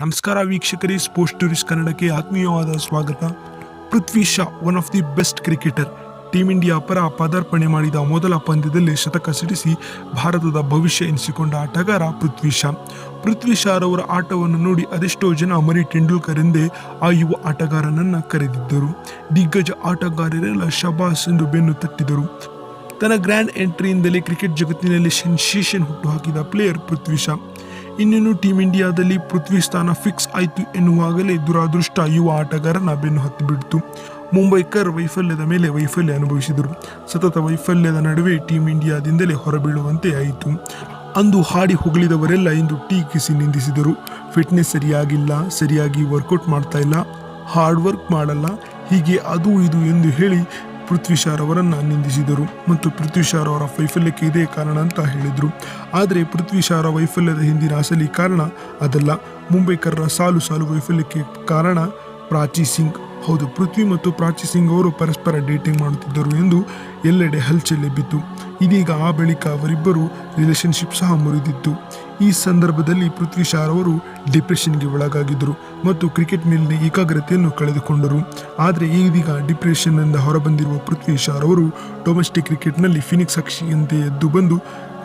ನಮಸ್ಕಾರ ವೀಕ್ಷಕರೇ sports tourist ಕನ್ನಡಕ್ಕೆ ಆತ್ಮೀಯವಾದ ಸ್ವಾಗತ. Prithvi Shaw one of the best cricketer team India ಪರ ಪದಾರ್ಪಣೆ ಮಾಡಿದ ಮೊದಲ ಪಂದ್ಯದಲ್ಲಿ ಶತಕ ಸಿಡಿಸಿ ಭಾರತದ ಭವಿಷ್ಯ ಎನಿಸಿಕೊಂಡ ಆಟಗಾರ ಪೃಥ್ವಿ ಶಾ. ಪೃಥ್ವಿ ಶಾ ರವರ ಆಟವನ್ನು ನೋಡಿ ಅದೆಷ್ಟೋ ಜನ ಮರಿ ಟೆಂಡೂಲ್ಕರ್ ಎಂದೇ ಆ ಯುವ ಆಟಗಾರನನ್ನು ಕರೆದಿದ್ದರು. ದಿಗ್ಗಜ ಆಟಗಾರರೆಲ್ಲ ಶಬಾಸ್ ಎಂದು ಬೆನ್ನು ತಟ್ಟಿದರು. ತನ್ನ ಗ್ರ್ಯಾಂಡ್ ಎಂಟ್ರಿಯಿಂದಲೇ ಕ್ರಿಕೆಟ್ ಜಗತ್ತಿನಲ್ಲಿ ಸೆನ್ಸೇಷನ್ ಹುಟ್ಟುಹಾಕಿದ ಪ್ಲೇಯರ್ ಪೃಥ್ವಿ ಶಾ. ಇನ್ನೇನು ಟೀಮ್ ಇಂಡಿಯಾದಲ್ಲಿ ಪೃಥ್ವಿ ಸ್ಥಾನ ಫಿಕ್ಸ್ ಆಯಿತು ಎನ್ನುವಾಗಲೇ ದುರಾದೃಷ್ಟ ಯುವ ಆಟಗಾರನ ಬೆನ್ನು ಹತ್ತಿಬಿಡ್ತು. ಮುಂಬೈಕರ್ ವೈಫಲ್ಯದ ಮೇಲೆ ವೈಫಲ್ಯ ಅನುಭವಿಸಿದರು. ಸತತ ವೈಫಲ್ಯದ ನಡುವೆ ಟೀಮ್ ಇಂಡಿಯಾದಿಂದಲೇ ಹೊರಬೀಳುವಂತೆ ಆಯಿತು. ಅಂದು ಹಾಡಿ ಹೊಗಳಿದವರೆಲ್ಲ ಇಂದು ಟೀಕಿಸಿ ನಿಂದಿಸಿದರು. ಫಿಟ್ನೆಸ್ ಸರಿಯಾಗಿಲ್ಲ, ಸರಿಯಾಗಿ ವರ್ಕೌಟ್ ಮಾಡ್ತಾ ಇಲ್ಲ. ಹಾರ್ಡ್ ವರ್ಕ್ ಮಾಡಲ್ಲ. ಹೀಗೆ ಅದು ಇದು ಎಂದು ಹೇಳಿ ಪೃಥ್ವಿ ಶಾರ್ ಅವರನ್ನ ನಿಂದಿಸಿದರು ಮತ್ತು ಪೃಥ್ವಿ ಶಾರ್ ಅವರ ವೈಫಲ್ಯಕ್ಕೆ ಇದೇ ಕಾರಣ ಅಂತ ಹೇಳಿದರು. ಆದರೆ ಪೃಥ್ವಿ ಶಾರ ವೈಫಲ್ಯದ ಹಿಂದಿನ ಅಸಲಿ ಕಾರಣ ಅದಲ್ಲ. ಮುಂಬೈಕರರ ಸಾಲು ಸಾಲು ವೈಫಲ್ಯಕ್ಕೆ ಕಾರಣ ಪ್ರಾಚಿ ಸಿಂಗ್. ಹೌದು, ಪೃಥ್ವಿ ಮತ್ತು ಪ್ರಾಚಿ ಸಿಂಗ್ ಅವರು ಪರಸ್ಪರ ಡೇಟಿಂಗ್ ಮಾಡುತ್ತಿದ್ದರು ಎಂದು ಎಲ್ಲೆಡೆ ಹಲ್ಚಲ್ ಬಿತ್ತು. ಇದೀಗ ಆ ಬಳಿಕ ಅವರಿಬ್ಬರು ರಿಲೇಶನ್ಶಿಪ್ ಸಹ ಮುರಿದಿತ್ತು. ಈ ಸಂದರ್ಭದಲ್ಲಿ ಪೃಥ್ವಿ ಶಾರ್ ಅವರು ಡಿಪ್ರೆಷನ್ಗೆ ಒಳಗಾಗಿದ್ದರು ಮತ್ತು ಕ್ರಿಕೆಟ್ ಮೇಲಿನ ಏಕಾಗ್ರತೆಯನ್ನು ಕಳೆದುಕೊಂಡರು. ಆದರೆ ಇದೀಗ ಡಿಪ್ರೆಷನ್ನಿಂದ ಹೊರಬಂದಿರುವ ಪೃಥ್ವಿ ಶಾರ್ ಅವರು ಡೊಮೆಸ್ಟಿಕ್ ಕ್ರಿಕೆಟ್ನಲ್ಲಿ ಫಿನಿಕ್ಸ್ ಅಕ್ಷಿಯಂತೆ ಎದ್ದು ಬಂದು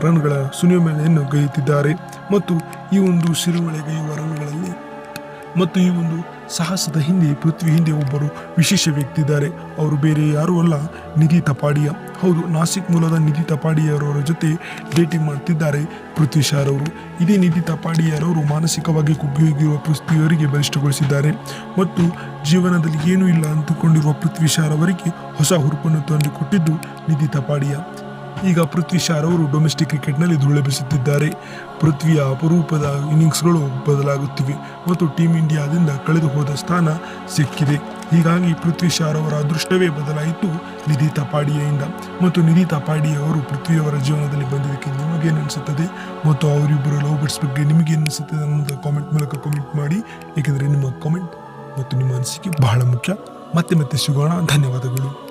ರನ್ಗಳ ಸುನಿಮಳೆಯನ್ನು ಗೈಯುತ್ತಿದ್ದಾರೆ ಮತ್ತು ಈ ಒಂದು ಸಿರುಮಳೆಗೈಯುವ ರನ್ಗಳಲ್ಲಿ ಮತ್ತು ಈ ಒಂದು ಸಾಹಸದ ಹಿಂದೆ, ಪೃಥ್ವಿ ಹಿಂದೆ ಒಬ್ಬರು ವಿಶೇಷ ವ್ಯಕ್ತಿ ಇದ್ದಾರೆ ಅವರು ಬೇರೆ ಯಾರೂ ಅಲ್ಲ, ನಿಧಿ ತಪಾಡಿಯ. ಹೌದು, ನಾಸಿಕ್ ಮೂಲದ ನಿಧಿ ತಪಾಡಿಯರವರ ಜೊತೆ ಡೇಟಿಂಗ್ ಮಾಡ್ತಿದ್ದಾರೆ ಪೃಥ್ವಿ ಶಾರ್ ಅವರು. ಇದೇ ನಿಧಿ ತಪಾಡಿಯರವರು ಮಾನಸಿಕವಾಗಿ ಕುಗ್ಗಿಹೋಗಿರುವ ಪೃಥ್ವಿಯವರಿಗೆ ಬಲಿಷ್ಠಗೊಳಿಸಿದ್ದಾರೆ. ಮತ್ತು ಜೀವನದಲ್ಲಿ ಏನೂ ಇಲ್ಲ ಅಂದುಕೊಂಡಿರುವ ಪೃಥ್ವಿ ಶಾರ್ ಅವರಿಗೆ ಹೊಸ ಹುರುಪನ್ನು ತಂದುಕೊಟ್ಟಿದ್ದು ನಿಧಿ ತಪಾಡಿಯ. ಈಗ ಪೃಥ್ವಿ ಶಾರ್ ಅವರು ಡೊಮೆಸ್ಟಿಕ್ ಕ್ರಿಕೆಟ್ನಲ್ಲಿ ಧೂಳೆಬಿಸುತ್ತಿದ್ದಾರೆ ಪೃಥ್ವಿಯ ಅಪರೂಪದ ಇನ್ನಿಂಗ್ಸ್ಗಳು ಬದಲಾಗುತ್ತಿವೆ ಮತ್ತು ಟೀಮ್ ಇಂಡಿಯಾದಿಂದ ಕಳೆದು ಹೋದ ಸ್ಥಾನ ಸಿಕ್ಕಿದೆ. ಹೀಗಾಗಿ ಪೃಥ್ವಿ ಶಾರ್ ಅವರ ಅದೃಷ್ಟವೇ ಬದಲಾಯಿತು ನಿಧಿ ತಪಾಡಿಯಿಂದ ಮತ್ತು ನಿಧಿ ತಪಾಡಿಯವರು ಪೃಥ್ವಿಯವರ ಜೀವನದಲ್ಲಿ ಬಂದಿದ್ದಕ್ಕೆ ನಿಮಗೇನು ಅನಿಸುತ್ತದೆ? ಮತ್ತು ಅವರಿಬ್ಬರು ಲವ್ ಬರ್ಡ್ಸ್ ಬಗ್ಗೆ ನಿಮಗೇನು ಅನಿಸುತ್ತದೆ ಅನ್ನೋದು ಕಾಮೆಂಟ್ ಮೂಲಕ ಕಾಮೆಂಟ್ ಮಾಡಿ. ಏಕೆಂದರೆ ನಿಮ್ಮ ಕಾಮೆಂಟ್ ಮತ್ತು ನಿಮ್ಮ ಅನಿಸಿಕೆ ಬಹಳ ಮುಖ್ಯ. ಮತ್ತೆ ಮತ್ತೆ ಸಿಗೋಣ. ಧನ್ಯವಾದಗಳು.